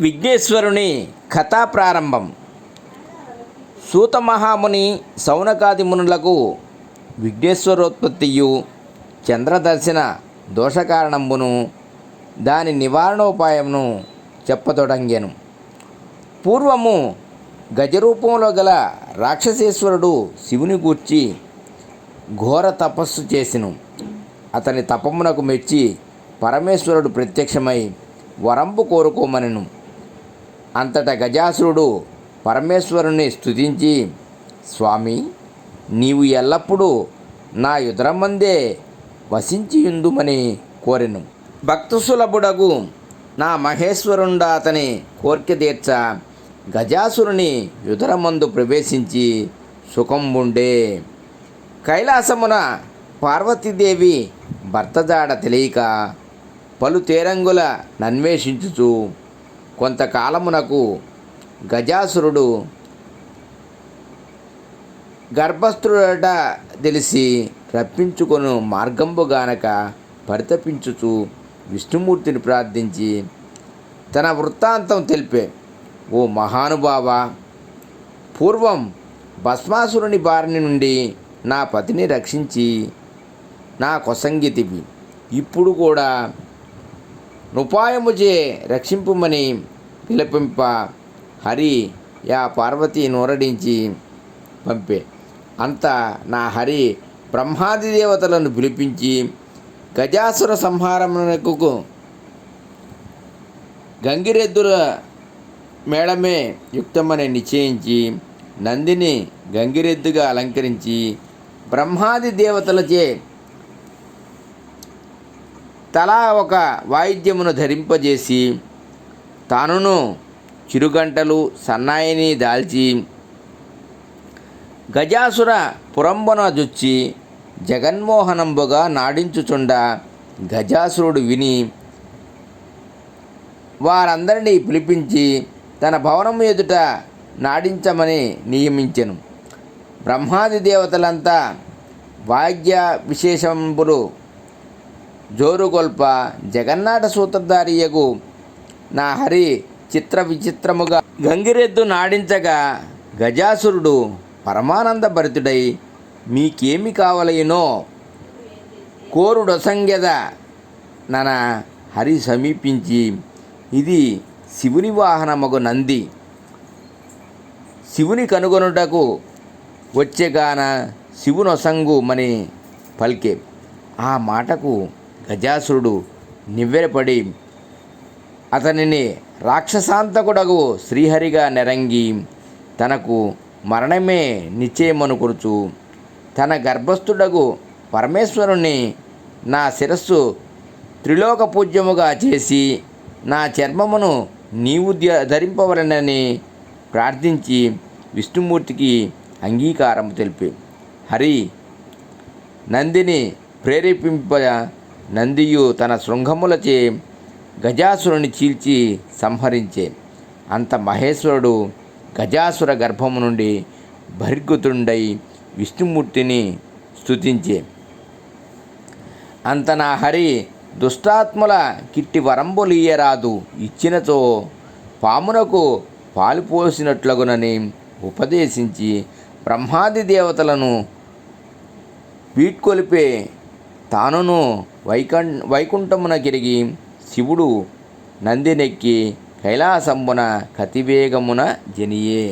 విఘ్నేశ్వరుని కథా ప్రారంభం సూత మహాముని సౌనకాది మునులకు విఘ్నేశ్వరోత్పత్తియు చంద్రదర్శన దోషకారణంబును దాని నివారణోపాయమును చెప్పతొడంగాను. పూర్వము గజరూపంలో గల రాక్షసేశ్వరుడు శివుని గూర్చి ఘోర తపస్సు చేసిను. అతని తపమునకు మెచ్చి పరమేశ్వరుడు ప్రత్యక్షమై వరంపు కోరుకోమనెను. అంతటా గజాసురుడు పరమేశ్వరుని స్తుతించి స్వామి నీవు ఎల్లప్పుడూ నా యుధరమందే వసించియుందుమని కోరెను. భక్తసులభుడగు నా మహేశ్వరుండా అతని కోరిక తీర్చ. గజాసురుని యుధరమందు ప్రవేశించి సుఖంబుండే కైలాసమున పార్వతీదేవి భర్త జాడ తెలియక పలు తేరంగుల నన్వేషించుచు కొంతకాలమునకు గజాసురుడు గర్భస్థుడట తెలిసి రప్పించుకొను మార్గంబుగానక పరితపించుచు విష్ణుమూర్తిని ప్రార్థించి తన వృత్తాంతం తెలిపే ఓ మహానుభావ పూర్వం భస్మాసురుని బారిని నుండి నా పతిని రక్షించి నా కొసంగితివి ఇప్పుడు కూడా నుపాయముచే రక్షింపుమని పిలిపింప హరి యా పార్వతి నోరడించి పంపే. అంత నా హరి బ్రహ్మాది దేవతలను పిలిపించి గజాసుర సంహారమునకు గంగిరెద్దుల మేడమే యుక్తమని నిశ్చయించి నందిని గంగిరెద్దుగా అలంకరించి బ్రహ్మాది దేవతలచే తలా ఒక వాయిద్యమును ధరింపజేసి తానును చిరుగంటలు సన్నాయిని దాల్చి గజాసుర పురంబన జుచ్చి జగన్మోహనంబుగా నాడించుచుండ గజాసురుడు విని వారందరినీ పిలిపించి తన భవనం ఎదుట నాడించమని నియమించెను. బ్రహ్మాది దేవతలంతా వాద్య విశేషంబులు జోరుగొల్ప జగన్నాట సూత్రధారియగు నా హరి చిత్ర విచిత్రముగా గంగిరెద్దు నాడించగా గజాసురుడు పరమానంద భరితుడై మీకేమి కావలయినో కోరుడొసంగెద నన హరి సమీపించి ఇది శివుని వాహనమగు నంది. శివుని కనుగొనుటకు వచ్చేగాన శివునొసంగు మని పలికే. ఆ మాటకు గజాసురుడు నివ్వెరపడి అతనిని రాక్షసాంతకుడగు శ్రీహరిగా నెరంగి తనకు మరణమే నిశ్చయమనుకొరుచు తన గర్భస్థుడగు పరమేశ్వరుణ్ణి నా శిరస్సు త్రిలోక పూజ్యముగా చేసి నా చర్మమును నీవు ధరింపవలనని ప్రార్థించి విష్ణుమూర్తికి అంగీకారం తెలిపి. హరి నందిని ప్రేరేపింప నందియు తన శృంగములచే గజాసురుని చీల్చి సంహరించే. అంత మహేశ్వరుడు గజాసుర గర్భము నుండి బహిర్గతుడై విష్ణుమూర్తిని స్థుతించే అంత నా హరి దుష్టాత్ముల కిట్టి వరంబులీయరాదు ఇచ్చినచో పామునకు పాలు పోసినట్లగునని ఉపదేశించి బ్రహ్మాది దేవతలను వీడ్కొలిపే తానును వైకం వైకుంఠమున గిరిగి శివుడు నందినెక్కి కైలాసంబున కతివేగమున జనియే.